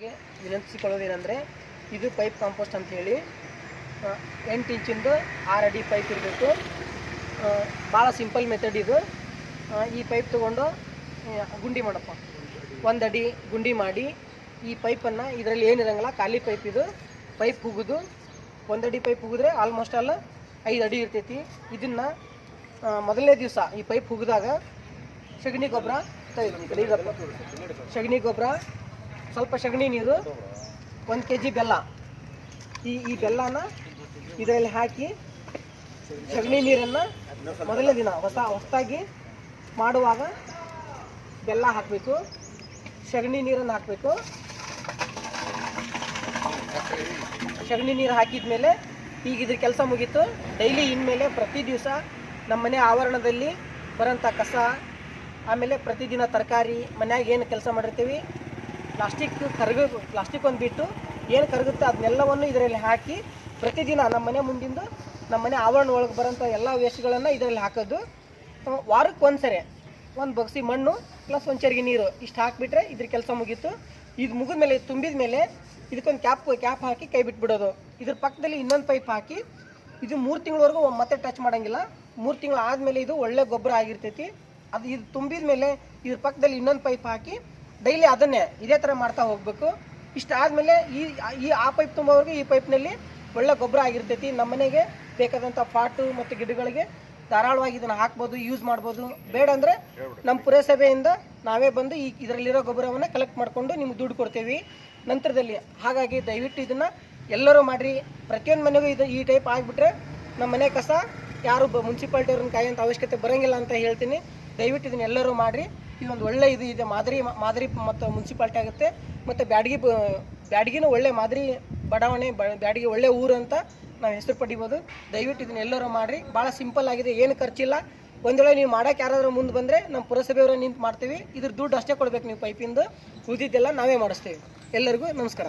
ಗೆ ವಿನಂತಿಸಿಕೊಳ್ಳೋದೇನೆಂದರೆ ಇದು pipe compost ಅಂತ ಹೇಳಿ ಎಂಟು ಇಂಚಿಂದು ಆರು ಅಡಿ ಪೈಪ್ ಇರಬೇಕು. ಭಾಳ ಸಿಂಪಲ್ ಮೆಥಡ್ ಇದು. ಈ ಪೈಪ್ ತೊಗೊಂಡು ಗುಂಡಿ ಮಾಡಪ್ಪ. ಒಂದು ಅಡಿ ಗುಂಡಿ ಮಾಡಿ ಈ ಪೈಪನ್ನು ಇದರಲ್ಲಿ ಏನಿರಂಗಿಲ್ಲ ಖಾಲಿ ಪೈಪ್ ಇದು. ಪೈಪ್ ಉಗಿದು. ಒಂದಡಿ ಪೈಪ್ ಹುಗಿದ್ರೆ ಆಲ್ಮೋಸ್ಟ್ ಆಲ್ ಐದು ಅಡಿ ಇರ್ತೈತಿ. ಇದನ್ನು ಮೊದಲನೇ ದಿವಸ ಈ ಪೈಪ್ ಹುಗಿದಾಗ ಸಗಣಿ ಗೊಬ್ಬರ ಸಗಣಿ ಗೊಬ್ಬರ ಸ್ವಲ್ಪ ಸಗಣಿ ನೀರು, ಒಂದು ಕೆ ಜಿ ಬೆಲ್ಲ. ಈ ಈ ಬೆಲ್ಲನ ಇದರಲ್ಲಿ ಹಾಕಿ ಸಗಣಿ ನೀರನ್ನು ಮೊದಲನೇ ದಿನ ಹೊಸ ಹೊಸದಾಗಿ ಮಾಡುವಾಗ ಬೆಲ್ಲ ಹಾಕಬೇಕು. ಸಗಣಿ ನೀರನ್ನು ಹಾಕಬೇಕು. ಸಗಣಿ ನೀರು ಹಾಕಿದ ಮೇಲೆ ಈಗ ಇದ್ರ ಕೆಲಸ ಮುಗೀತು. ಡೈಲಿ ಇನ್ಮೇಲೆ ಪ್ರತಿ ದಿವಸ ನಮ್ಮ ಮನೆ ಆವರಣದಲ್ಲಿ ಬರೋಂಥ ಕಸ, ಆಮೇಲೆ ಪ್ರತಿದಿನ ತರಕಾರಿ, ಮನ್ಯಾಗ ಏನು ಕೆಲಸ ಮಾಡಿರ್ತೀವಿ ಪ್ಲಾಸ್ಟಿಕ್ ಕರಗ ಪ್ಲಾಸ್ಟಿಕ್ ಒಂದು ಬಿಟ್ಟು ಏನು ಕರಗುತ್ತೆ ಅದನ್ನೆಲ್ಲವನ್ನು ಇದರಲ್ಲಿ ಹಾಕಿ ಪ್ರತಿದಿನ ನಮ್ಮ ಮನೆ ಮುಂದಿಂದು ನಮ್ಮ ಮನೆ ಆವರಣ ಒಳಗೆ ಬರೋಂಥ ಎಲ್ಲ ವೇಸ್ಟ್ಗಳನ್ನು ಇದರಲ್ಲಿ ಹಾಕೋದು. ವಾರಕ್ಕೆ ಒಂದು ಸರಿ ಒಂದು ಬಗ್ಸಿ ಮಣ್ಣು ಪ್ಲಸ್ ಒಂದು ಚರಿಗೆ ನೀರು ಇಷ್ಟು ಹಾಕಿಬಿಟ್ರೆ ಇದ್ರ ಕೆಲಸ ಮುಗೀತು. ಇದು ಮುಗಿದ ಮೇಲೆ ತುಂಬಿದ ಮೇಲೆ ಇದಕ್ಕೊಂದು ಕ್ಯಾಪ್ ಕ್ಯಾಪ್ ಹಾಕಿ ಕೈ ಬಿಟ್ಬಿಡೋದು. ಇದ್ರ ಪಕ್ಕದಲ್ಲಿ ಇನ್ನೊಂದು ಪೈಪ್ ಹಾಕಿ ಇದು ಮೂರು ತಿಂಗಳವರೆಗೂ ಮತ್ತೆ ಟಚ್ ಮಾಡಂಗಿಲ್ಲ. ಮೂರು ತಿಂಗಳು ಆದಮೇಲೆ ಇದು ಒಳ್ಳೆ ಗೊಬ್ಬರ ಆಗಿರ್ತೈತಿ. ಅದು ಇದು ತುಂಬಿದ ಮೇಲೆ ಇದ್ರ ಪಕ್ಕದಲ್ಲಿ ಇನ್ನೊಂದು ಪೈಪ್ ಹಾಕಿ ಡೈಲಿ ಅದನ್ನೇ ಇದೇ ಥರ ಮಾಡ್ತಾ ಹೋಗಬೇಕು. ಇಷ್ಟು ಆದಮೇಲೆ ಈ ಈ, ಆ ಪೈಪ್ ತುಂಬೋವರೆಗೂ ಈ ಪೈಪ್ನಲ್ಲಿ ಒಳ್ಳೆ ಗೊಬ್ಬರ ಆಗಿರ್ತೈತಿ. ನಮ್ಮ ಮನೆಗೆ ಬೇಕಾದಂಥ ಪಾಟು ಮತ್ತು ಗಿಡಗಳಿಗೆ ಧಾರಾಳವಾಗಿ ಇದನ್ನು ಹಾಕ್ಬೋದು ಯೂಸ್ ಮಾಡ್ಬೋದು. ಬೇಡ ಅಂದರೆ ನಮ್ಮ ಪುರಸಭೆಯಿಂದ ನಾವೇ ಬಂದು ಈ ಇದರಲ್ಲಿರೋ ಗೊಬ್ಬರವನ್ನು ಕಲೆಕ್ಟ್ ಮಾಡಿಕೊಂಡು ನಿಮ್ಗೆ ದುಡ್ಡು ಕೊಡ್ತೀವಿ. ನಂತರದಲ್ಲಿ ಹಾಗಾಗಿ ದಯವಿಟ್ಟು ಇದನ್ನು ಎಲ್ಲರೂ ಮಾಡಿರಿ. ಪ್ರತಿಯೊಂದು ಮನೆಗೂ ಇದು ಈ ಟೈಪ್ ಆಗಿಬಿಟ್ರೆ ನಮ್ಮ ಮನೆ ಕಸ ಯಾರು ಮುನ್ಸಿಪಾಲ್ಟಿಯವ್ರನ್ನ ಕಾಯೋಂಥ ಅವಶ್ಯಕತೆ ಬರೋಂಗಿಲ್ಲ ಅಂತ ಹೇಳ್ತೀನಿ. ದಯವಿಟ್ಟು ಇದನ್ನ ಎಲ್ಲರೂ ಮಾಡಿರಿ. ಇದೊಂದು ಒಳ್ಳೆ ಇದು ಇದೆ. ಮಾದರಿ ಮಾದರಿ ಮತ್ತು ಮುನ್ಸಿಪಾಲ್ಟಿ ಆಗುತ್ತೆ. ಮತ್ತು ಬ್ಯಾಡಗಿ ಬ್ಯಾಡಗಿನೂ ಒಳ್ಳೆ ಮಾದರಿ ಬಡಾವಣೆ ಬ್ಯಾಡಗಿ ಒಳ್ಳೆ ಊರು ಅಂತ ನಾವು ಹೆಸರು ಪಡಿಬೋದು. ದಯವಿಟ್ಟು ಇದನ್ನ ಎಲ್ಲರೂ ಮಾಡಿರಿ. ಭಾಳ ಸಿಂಪಲ್ ಆಗಿದೆ. ಏನು ಖರ್ಚಿಲ್ಲ. ಒಂದು ವೇಳೆ ನೀವು ಮಾಡೋಕೆ ಯಾರಾದರೂ ಮುಂದೆ ಬಂದರೆ ನಮ್ಮ ಪುರಸಭೆಯವರ ನಿಂತು ಮಾಡ್ತೀವಿ. ಇದ್ರ ದುಡ್ಡು ಅಷ್ಟೇ ಕೊಡ್ಬೇಕು ನೀವು ಪೈಪಿಂದು. ಉಳಿದಿದ್ದೆಲ್ಲ ನಾವೇ ಮಾಡಿಸ್ತೀವಿ. ಎಲ್ಲರಿಗೂ ನಮಸ್ಕಾರ.